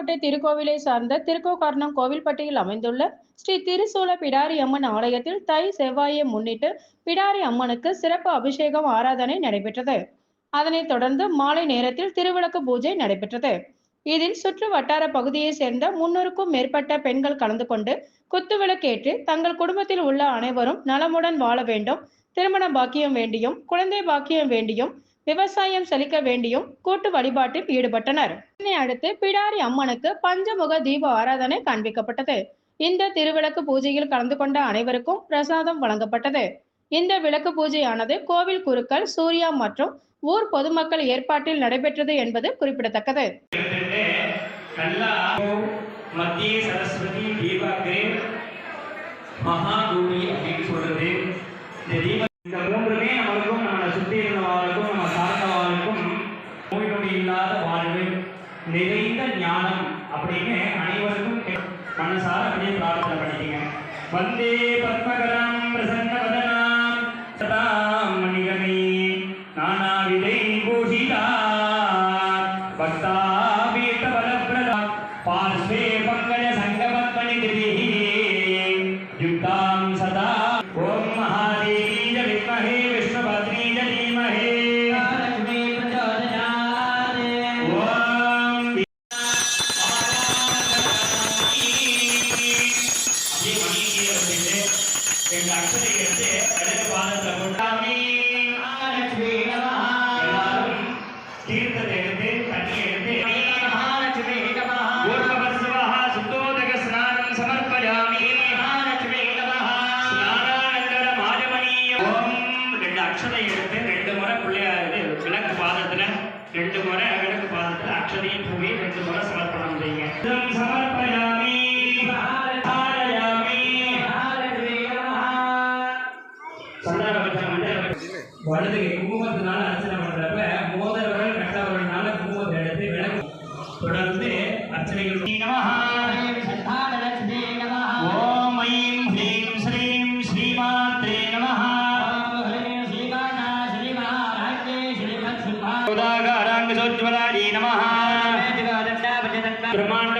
புதுக்கோட்டை திருக்கோவிலை சார்ந்த திருக்கோகர்ணம் கோவில்பட்டியில் அமைந்துள்ள ஸ்ரீ திருசூல பிடாரி அம்மன் ஆலயத்தில் தை செவ்வாயை முன்னிட்டு பிடாரி அம்மனுக்கு சிறப்பு அபிஷேகம் ஆராதனை நடைபெற்றது. அதனைத் தொடர்ந்து மாலை நேரத்தில் திருவிளக்கு பூஜை நடைபெற்றது. இதில் சுற்று வட்டார பகுதியை சேர்ந்த முன்னூறுக்கும் மேற்பட்ட பெண்கள் கலந்து கொண்டு குத்துவிளக்கேற்று தங்கள் குடும்பத்தில் உள்ள அனைவரும் நலமுடன் வாழ வேண்டும் திருமண பாக்கியம் வேண்டியும் குழந்தை பாக்கியம் வேண்டியும் விவசாயம் செழிக்க வேண்டியும் கூட்டு வழிபாட்டில் ஈடுபட்டனர். இதனை அடுத்து பிடாரி அம்மனுக்கு பஞ்சமுக தீப ஆராதனை காண்பிக்கப்பட்டது. இந்த திருவிளக்கு பூஜையில் கலந்து கொண்ட அனைவருக்கும் பிரசாதம் வழங்கப்பட்டது. இந்த விளக்கு பூஜையானது கோவில் குருக்கள் சூர்யா மற்றும் ஊர் பொதுமக்கள் ஏற்பாட்டில் நடைபெற்றது என்பது குறிப்பிடத்தக்கது. மத்திய நிறைந்த ஞானம் அப்படின்னு அனைவருக்கும் மனசார அப்படியே பிரார்த்தனை பண்ணிக்கங்க வந்தே பத்மகரம் பிரசன்ன சதாம் ரெண்டு அக்ஷதை எடுத்து இடது பாதத்துல கொண்டாமி எல்லாரும் தீர்த்தத்தை எடுத்து தண்ணி எடுத்து ரெண்டு முறை விளக்கு பாதத்துல அக்ஷதையும் பூவி ரெண்டு முறை சமர்ப்பணம் செய்யுங்க. சந்தானபட்சம் குங்குமத்தினால அர்ச்சனை பண்றப்ப மோதிரவர்கள் கட்டவர்களால குங்குமத்தை எடுத்து விளக்கு தொடர்ந்து அர்ச்சனைகள் ஓம் ஐம் ஹ்ரீம் ஸ்ரீம் ஸ்ரீமாத்ரே நமஹ. பிரம்மாண்ட